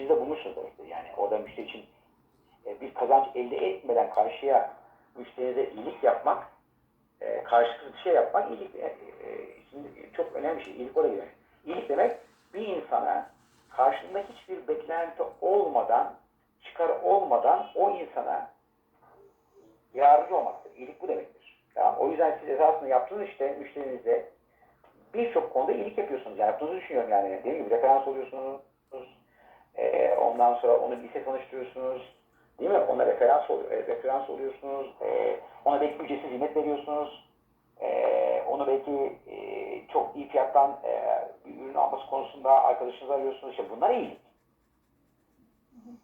içinizde bulmuşsunuz demektir. Yani orada müşteri için e, bir kazanç elde etmeden karşıya müşterinize iyilik yapmak, e, karşılıklı bir şey yapmak iyilik e, e, şimdi çok önemli bir şey. İyilik oraya gidiyor. İyilik demek bir insana karşılığında hiçbir beklenti olmadan, çıkar olmadan o insana yardımcı olmaktır. İyilik bu demektir. Tamam. O yüzden siz esasında yaptığınız işte müşterinize birçok konuda iyilik yapıyorsunuz. Yani yaptığınızı düşünüyorum yani. Dediğim gibi referans oluyorsunuz. Ee, ondan sonra onu lise tanıştırıyorsunuz. Değil mi? Ona referans, oluyor, e, referans oluyorsunuz. Ee, ona belki ücretsiz hizmet veriyorsunuz. Ee, onu belki e, çok iyi fiyattan e, bir ürün alması konusunda arkadaşınızı arıyorsunuz. İşte bunlar iyilik.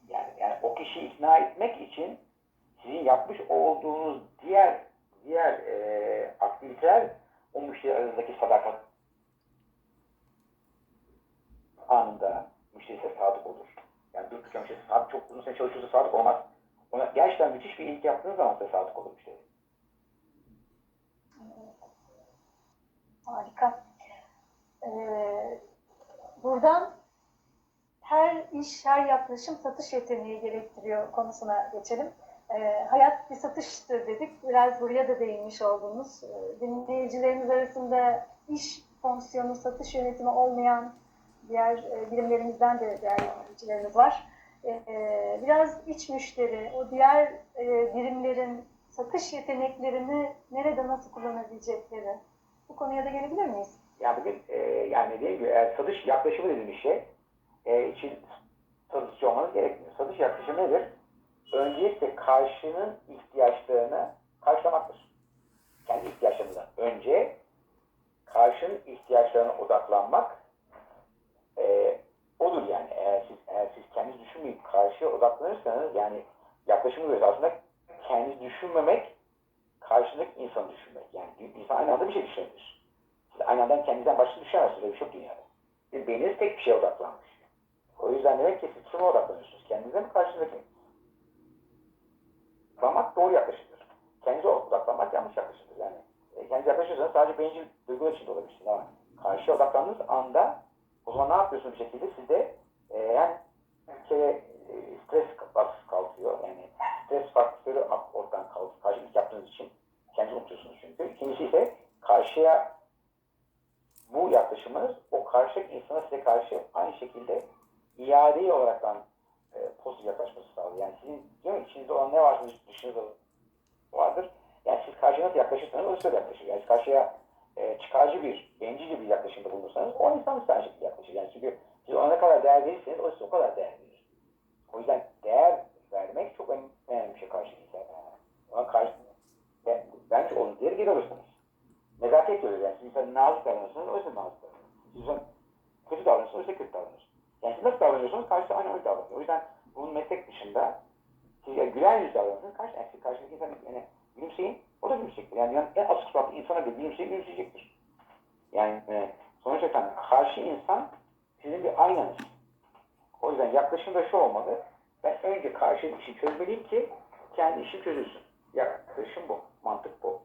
Yani, yani o kişiyi ikna etmek için sizin yapmış olduğunuz diğer diğer e, aktiviteler o müşteri arasındaki sadakat anında müşteri size sadık olur. Durduk yere müşteri sadık çok uzun süre çalışıyorsa sadık olmaz. Ona gerçekten müthiş bir iyilik yaptığınız zaman size sadık olur müşteri. Harika. Ee, buradan her iş, her yaklaşım satış yeteneği gerektiriyor konusuna geçelim. Ee, hayat bir satıştır dedik. Biraz buraya da değinmiş oldunuz. Ee, dinleyicilerimiz arasında iş fonksiyonu, satış yönetimi olmayan diğer e, birimlerimizden de değerli dinleyicilerimiz var. Ee, biraz iç müşteri, o diğer e, birimlerin satış yeteneklerini nerede nasıl kullanabilecekleri bu konuya da gelebilir miyiz? Yani bugün e, yani dediğim gibi eğer satış yaklaşımı dediğimiz şey e, için satışçı olmanız gerekmiyor. Satış yaklaşımı nedir? Öncelikle karşının ihtiyaçlarını karşılamaktır. Kendi ihtiyaçlarından önce karşının ihtiyaçlarına odaklanmak e, odur yani. Eğer siz, eğer siz düşünmeyip karşıya odaklanırsanız yani yaklaşımı göre aslında kendiniz düşünmemek karşındaki insanı düşünmek. Yani insan aynı anda bir şey düşünebilir. Siz aynı anda kendinizden başka düşünemezsiniz. Öyle bir şey yok dünyada. Sizin beyniniz tek bir şeye odaklanmış. O yüzden demek ki siz kime odaklanıyorsunuz? Kendinize mi karşınızdaki mi? Odaklanmak doğru yaklaşımdır. Kendinize odaklanmak yanlış yaklaşımdır. Yani e, kendinize yaklaşırsanız sadece bencil duygular içinde olabilirsiniz ama karşıya odaklandığınız anda o zaman ne yapıyorsunuz bir şekilde? Sizde e, hem kere e, stres baskısı kalkıyor. Yani stres faktörü ortadan kalkıyor. Karşılık yaptığınız için kendinizi unutuyorsunuz çünkü. İkincisi ise karşıya bu yaklaşımınız o karşıdaki insana size karşı aynı şekilde iade olaraktan e, pozitif yaklaşması sağlıyor. Yani sizin mi, içinizde olan ne varsa dışınızda vardır. Yani siz karşıya nasıl yaklaşırsanız o size yaklaşır. Yani karşıya e, çıkarcı bir, bencilce bir yaklaşımda bulunursanız o insan size aynı şekilde yaklaşır. Yani çünkü siz ona kadar değer verirseniz o size o kadar değer verir. O yüzden değer vermek çok önemli bir şey insana. Ona karşı ben, bence onun değeri geri alırsınız. Nezaket görür yani. Siz insan nazik davranırsanız o size nazik davranır. Siz insan kötü davranırsanız o size kötü davranır. Yani siz nasıl davranıyorsanız karşı aynı öyle davranıyor. O yüzden bunun meslek dışında siz yani gülen yüz davranırsınız. Karşı, yani siz karşıdaki insan yani gülümseyin. O da gülümseyecektir. Yani, yani en asık suratlı insana bir gülümseyin gülümseyecektir. Yani e, yani karşı insan sizin bir aynanız. O yüzden yaklaşım da şu olmalı. Ben önce karşı işi çözmeliyim ki kendi işim çözülsün. Yaklaşım bu. Mantık bu.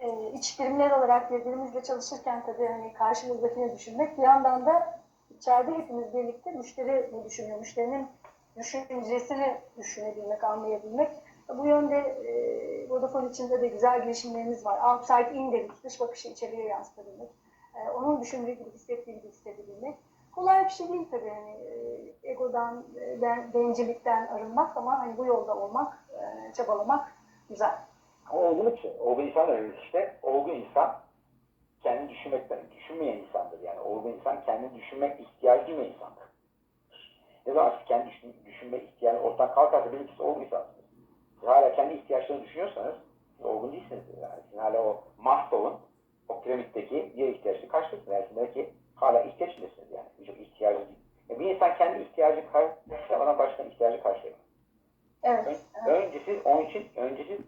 Ee, iç birimler olarak birbirimizle çalışırken tabii hani karşımızdakini düşünmek bir yandan da içeride hepimiz birlikte müşteri ne düşünüyor, müşterinin düşüncesini düşünebilmek, anlayabilmek. Bu yönde e, Vodafone içinde de güzel girişimlerimiz var. Outside in dedik, dış bakışı içeriye yansıtabilmek. E, onun düşündüğü gibi, hissettiği gibi hissedebilmek. Kolay bir şey değil tabii. Yani, e, egodan, e, ben, bencillikten arınmak ama hani bu yolda olmak, e, çabalamak güzel. Olgun. Olgun insan öyle işte. Olgun insan kendi düşünmekten, düşünmeyen insandır. Yani olgun insan kendi düşünmek ihtiyacı duymayan insandır. Ne zaman siz kendi düşün, düşünme ihtiyacı ortadan kalkarsa bir ikisi olgun insansınız. Siz hala kendi ihtiyaçlarını düşünüyorsanız siz olgun değilsiniz. Yani siz hala o Maslow'un o piramitteki diğer ihtiyaçları karşılasınız. Yani siz demek ki hala ihtiyaç içindesiniz yani. Birçok ihtiyacı. Yani bir insan kendi ihtiyacı karşılamadan başka ihtiyacı karşılayamaz. Evet. Ön- evet. Önce siz onun için önce siz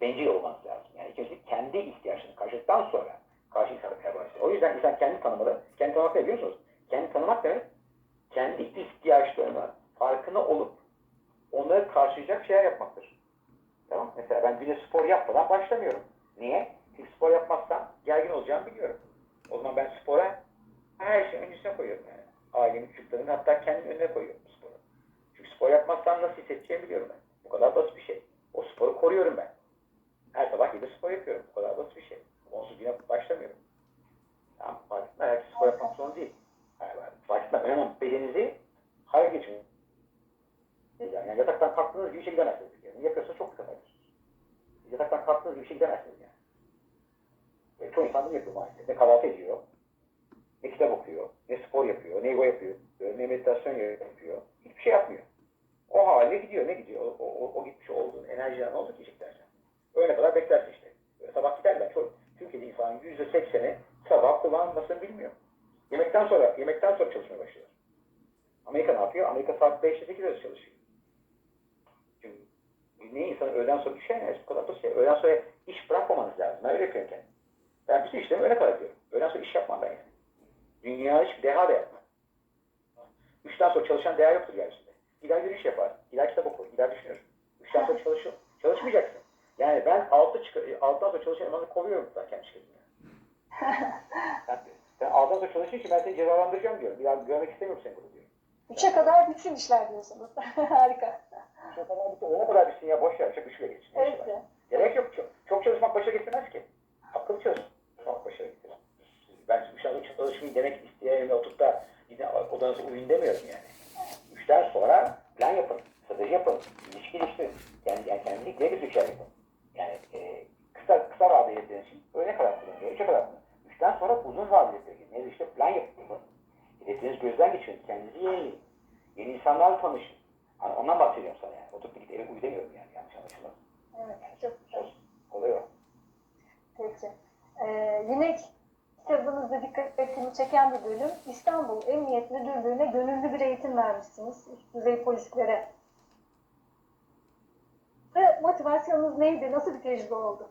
bencil olmanız lazım. Yani siz kendi ihtiyaçlarını karşıladıktan sonra karşı insana başlıyor. O yüzden insan kendi tanımalı. Kendi tanımak ne biliyor musunuz? Kendi tanımak demek kendi ihtiyaçlarına farkına olup onları karşılayacak şeyler yapmaktır. Tamam Mesela ben güne spor yapmadan başlamıyorum. Niye? Spor yapmazsam gergin olacağımı biliyorum. O zaman ben spora her şeyin öncesine koyuyorum yani. ailemin çocuklarını hatta kendim önüne koyuyorum sporu. Çünkü spor yapmazsam nasıl hissedeceğimi biliyorum ben. Bu kadar basit bir şey. O sporu koruyorum ben. Her sabah gidip spor yapıyorum. Bu kadar basit bir şey. Onsuz güne başlamıyorum. Tamam, fark etmez. Herkes spor yapmak zorunda değil. Yani, fark etmez. Önemli bedeninizi hayal geçirin. Yani, yataktan kalktığınız gibi işe gidemezsiniz. Yani yapıyorsanız çok kalıyorsunuz. Yataktan kalktığınız gibi işe gidemezsiniz yani. E, çoğu insan bunu yapıyor maalesef. Ne kahvaltı ediyor, ne kitap okuyor, ne spor yapıyor, ne yoga yapıyor, ne meditasyon yapıyor. Hiçbir şey yapmıyor. O haline gidiyor. Ne gidiyor? O, o, o gitmiş olduğun enerjiler ne olacak diyecek dersen. Öyle kadar beklersin işte. Böyle sabah giderler. Çok, Yüzde sekseni sabah kullanmasını bilmiyor. Yemekten sonra, yemekten sonra çalışmaya başlıyor. Amerika ne yapıyor? Amerika saat 5'te 8 arası çalışıyor. Çünkü ne insanın öğleden sonra düşer bu kadar basit. şey. Öğleden sonra iş bırakmamanız lazım. Ben öyle yapıyorum kendim. Ben bütün işlerimi öyle kadar yapıyorum. Öğleden sonra iş yapmam ben yani. Dünya hiçbir deha da yapmam. Üçten sonra çalışan deha yoktur yeryüzünde. Gider yürüyüş yapar, gider kitap okur, gider düşünür. Üçten sonra çalışır. Çalışmayacaksın. Yani ben altı çıkar, altıdan sonra çalışan insanları kovuyorum zaten kendi. Ben altıdan sonra çalıştığın için ben seni cezalandıracağım diyorum. Bir daha görmek istemiyorum seni burada diyorum. Üçe kadar bütün işler diyorsunuz. Harika. Çok kadar bitti. Ona kadar bitsin ya boş ver. Çok üçle geçsin. Ne Evet. Gerek yok. Çok, çok çalışmak başa getirmez ki. Akıllı çalışmak başa getirir. Ben sonra çalışmayı demek isteyen oturup da yine odanıza uyuyun demiyorum yani. Üçten sonra plan yapın, strateji yapın, ilişki geliştirin. Kendi, yani kendini geri bir şey yapın. Yani e, kısa, kısa vadeli için öğle kadar kullanın, üçe kadar kullanın. Üçten sonra uzun vadeli hedefleriniz. Yani işte plan yapın. Hedeflerinizi gözden geçirin, kendinizi yenileyin. Yeni insanlarla tanışın. Hani ondan bahsediyorum sana yani. Oturup git eve uyu demiyorum yani yanlış anlaşılmasın. Evet, çok güzel. Olay o. Peki. Ee, yine kitabınızda dikkatimi çeken bir bölüm. İstanbul Emniyet Müdürlüğü'ne gönüllü bir eğitim vermişsiniz. Üst düzey polislere. Ve motivasyonunuz neydi? Nasıl bir tecrübe oldu?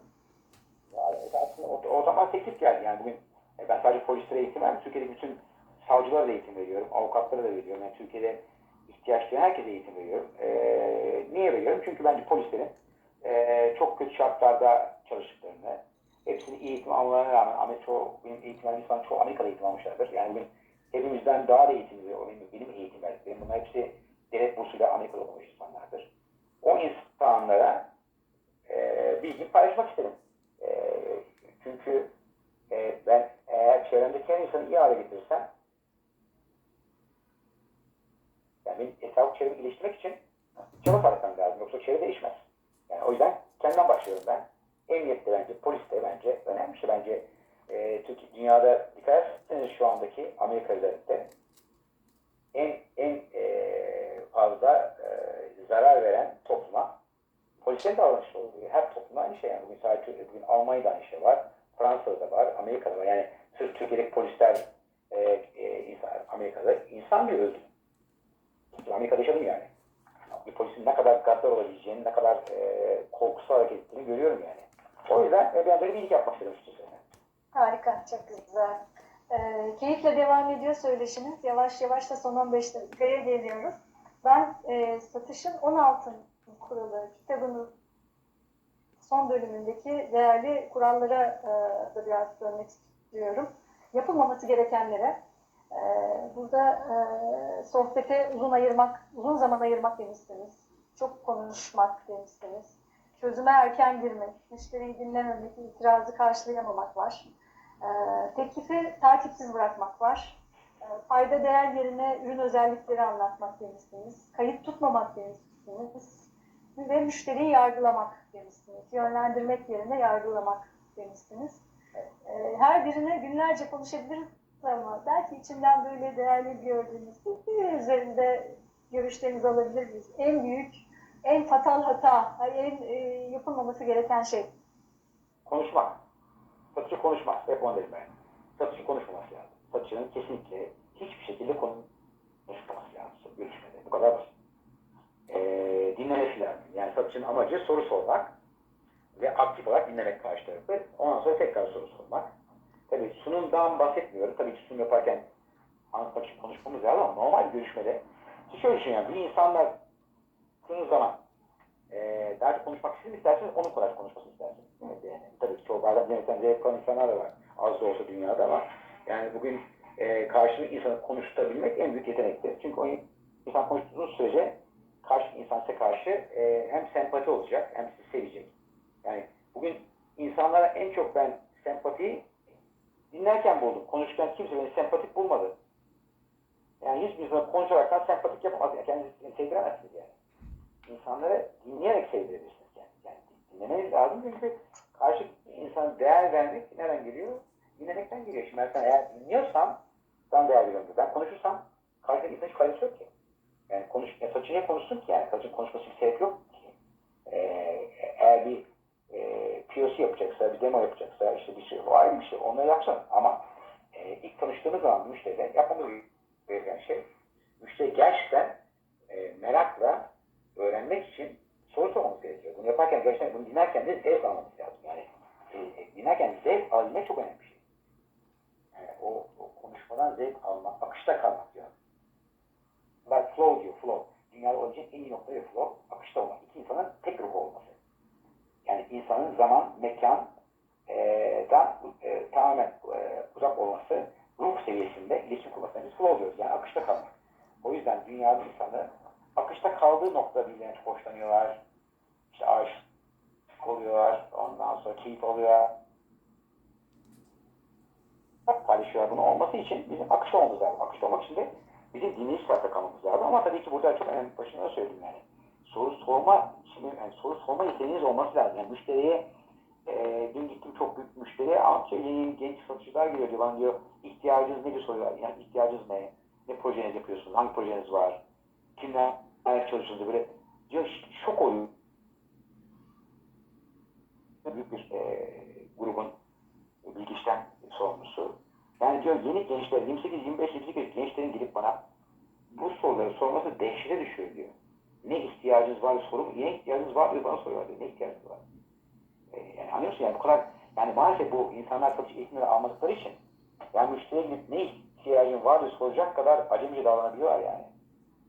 Aslında o, o zaman teklif geldi. Yani bugün e, ben sadece polislere eğitim vermiyorum. Türkiye'de bütün savcılara da eğitim veriyorum. Avukatlara da veriyorum. Yani Türkiye'de ihtiyaç duyan herkese eğitim veriyorum. E, niye veriyorum? Çünkü bence polislerin e, çok kötü şartlarda çalıştıklarını, hepsinin iyi eğitim almalarına rağmen ama çoğu, benim eğitim verdiğim insan çoğu Amerika'da eğitim almışlardır. Yani bugün hepimizden daha da eğitim veriyor. Benim, benim eğitim verdiklerim. Bunlar hepsi devlet bursuyla Amerika'da okumuş insanlardır. O insanlara e, bilgi paylaşmak istedim. E, çünkü e, ben eğer çevremdeki her insanı iyi hale getirirsem yani etrafı çevremi geliştirmek için çaba sarf lazım. Yoksa çevre değişmez. Yani o yüzden kendimden başlıyorum ben. Emniyette bence, poliste bence önemli şey. Bence e, Türkiye, dünyada dikkat ederseniz şu andaki Amerika üzerinde en en e, fazla e, zarar veren topluma Polislerin davranışı oluyor. Her toplumda aynı şey. Yani bugün sadece bugün Almanya'da aynı şey var. Fransa'da da var. Amerika'da var. Yani sırf Türkiye'deki polisler e, e, insan, Amerika'da insan bir öldü. Amerika'da yaşadım yani. Bir polisin ne kadar gaddar olabileceğini, ne kadar e, korkusuz hareket ettiğini görüyorum yani. O yüzden e, ben böyle bir iyilik yapmak istedim açıkçası. Harika, çok güzel. Ee, keyifle devam ediyor söyleşiniz. Yavaş yavaş da son 15 dakikaya geliyoruz. Ben e, satışın 16 kuralı kitabının son bölümündeki değerli kurallara e, da biraz dönmek istiyorum. Yapılmaması gerekenlere. E, burada e, sohbete uzun ayırmak, uzun zaman ayırmak demişsiniz. Çok konuşmak demişsiniz. Çözüme erken girmek, müşteriyi dinlememek, itirazı karşılayamamak var. E, teklifi takipsiz bırakmak var. E, fayda değer yerine ürün özellikleri anlatmak demişsiniz. Kayıt tutmamak demişsiniz. Ve müşteriyi yargılamak demişsiniz. Yönlendirmek yerine yargılamak demişsiniz. E, her birine günlerce konuşabiliriz ama belki içinden böyle değerli gördüğünüz bir üzerinde görüşlerinizi alabilir miyiz? En büyük, en fatal hata, en e, yapılmaması gereken şey. Konuşmak. Satıcı konuşmaz. Hep onu dedim ben. Satıcı konuşmaması lazım. Satıcının kesinlikle hiçbir şekilde konuşmaması lazım. Görüşmede. Bu kadar basit. Ee, dinlemesi lazım. Yani satıcının amacı soru sormak ve aktif olarak dinlemek karşı tarafı. Ondan sonra tekrar soru sormak. Tabii sunumdan bahsetmiyorum. Tabii ki sunum yaparken anlatmak konuşmamız lazım ama normal görüşmede ki şöyle düşün yani bir insanla konuştuğunuz zaman e, çok konuşmak siz mi isterseniz onun kadar konuşmasını istersiniz. Evet, yani, tabii çoğu bazen dinlemekten zevk alan insanlar da var. Az da olsa dünyada ama yani bugün e, karşılıklı insanı konuşturabilmek en büyük yetenektir. Çünkü o insan konuştuğunuz sürece karşı insan size karşı e, hem sempati olacak hem sizi sevecek. Yani bugün insanlara en çok ben sempatiyi dinlerken buldum. Konuşurken kimse beni sempatik bulmadı. Yani hiçbir zaman konuşaraktan sempatik yapamaz. Yani kendinizi sevdiremezsiniz yani. İnsanları dinleyerek sevdirebilirsiniz yani. yani dinlemeniz lazım çünkü karşı insana değer vermek nereden geliyor? Dinlemekten geliyor. Şimdi ben sana eğer dinliyorsam ben değer veriyorum. Ben konuşursam karşıdaki insan hiç faydası yok ki. Yani konuş, ya saçı niye konuşsun ki yani? Saçın konuşması bir sebep yok ki. Ee, eğer bir e, POC yapacaksa, bir demo yapacaksa, işte bir şey, o ayrı bir şey. Onları yapsın. Ama e, ilk tanıştığımız zaman müşteriyle yapmamız gereken şey, müşteri gerçekten e, merakla öğrenmek için soru sormamız gerekiyor. Bunu yaparken gerçekten bunu dinlerken de zevk almamız lazım. Yani e, dinlerken zevk alabilmek çok önemli bir şey. Yani o, o konuşmadan zevk almak, akışta kalmak yani. Bunlar flow diyor, flow. Dünyada olabilecek en iyi noktaya flow, akışta olmak. İki insanın tek ruhu olması. Yani insanın zaman, mekan, e, dan e, tamamen e, uzak olması, ruh seviyesinde iletişim kurmasına biz flow diyoruz. Yani akışta kalmak. O yüzden dünyada insanlar akışta kaldığı nokta birbirine çok hoşlanıyorlar. İşte aşık oluyorlar. Ondan sonra keyif alıyor. Paylaşıyorlar. Bunun olması için bizim akışta olmamız lazım. Akışta olmak için de bizim dinleyici tarafta kalmamız lazım. Ama tabii ki burada çok önemli başına da söyledim yani. Soru sorma, şimdi yani soru sorma yeteneğiniz olması lazım. Yani müşteriye e, dün gittim çok büyük müşteriye anlatıyor. Yeni genç satıcılar geliyor diyor. Bana diyor ihtiyacınız nedir soruyorlar. Yani ihtiyacınız ne? Ne projeniz yapıyorsunuz? Hangi projeniz var? Kimler çalışıyorsunuz? Böyle diyor şok oluyor. Büyük bir e, grubun bilgi işlem sorumlusu. Yani diyor yeni gençler 28, 25, 28 gençlerin gelip bana bu soruları sorması dehşete düşüyor diyor. Ne ihtiyacınız var sorum, ne ihtiyacınız var diyor bana soruyorlar diyor. Ne ihtiyacınız var? E, yani anlıyorsun yani bu kadar yani maalesef bu insanlar satış eğitimleri almadıkları için yani müşteriye gidip ne ihtiyacın var diye soracak kadar acemice davranabiliyorlar yani.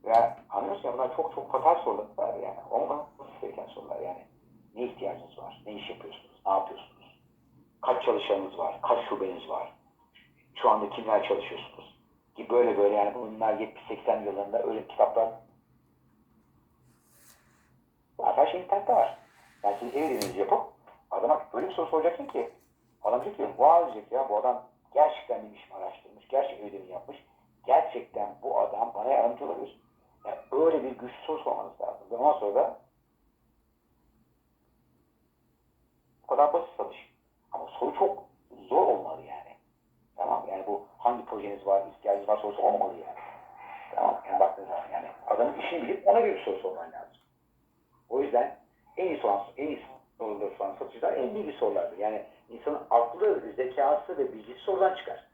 Ve anlıyorsun ya bunlar çok çok fatal sorular yani. Olmaması gereken sorular yani. Ne ihtiyacınız var? Ne iş yapıyorsunuz? Ne yapıyorsunuz? Kaç çalışanınız var? Kaç şubeniz var? Şu anda kimler çalışıyorsunuz? Ki böyle böyle yani bunlar 70-80 yıllarında öyle kitaplar her şey internette var. Yani siz ev ödevinizi yapıp adama öyle bir soru soracaksın ki adam diyecek ki wow diyecek ya bu adam gerçekten bir işimi araştırmış, gerçekten ödevini yapmış. Gerçekten bu adam bana yardımcı olabilir. Yani öyle bir güçlü soru sormanız lazım. Ve ondan sonra da bu kadar basit satış. Ama soru çok zor olmalı yani. Tamam yani bu hangi projeniz var, ihtiyacınız var sorusu olmalı yani. Tamam yani baktığınız zaman yani adamın işini bilip ona göre bir soru sorman lazım. O yüzden en iyi soran, en iyi soruları soran satıcılar en bilgi sorulardır. Yani insanın aklı, zekası ve bilgisi sorudan çıkar.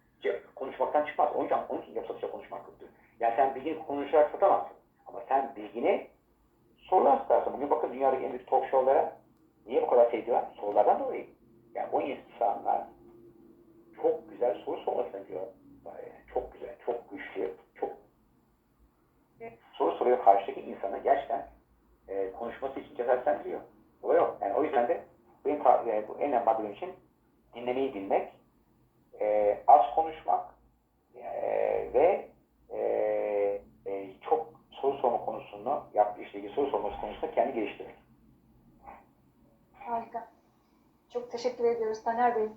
Konuşmaktan çıkmaz. Onun için, onun için yap satışa konuşmak kötü. Yani sen bilgini konuşarak satamazsın. Ama sen bilgini sorular satarsın. Bugün bakın dünyadaki en büyük talk show'lara niye bu kadar sevdiler? Sorulardan dolayı. Yani o insanlar çok güzel soru sormasını diyor. Çok güzel, çok güçlü, çok soru soruyor karşıdaki insana gerçekten konuşması için cesaretlendiriyor. O yok. Yani o yüzden de benim e, bu en önemli maddem için dinlemeyi bilmek, e, az konuşmak e, ve e, e, çok soru sorma konusunu, yaptığı ilgili soru sorması konusunda kendi geliştirmek. Harika. Çok teşekkür ediyoruz Taner Bey.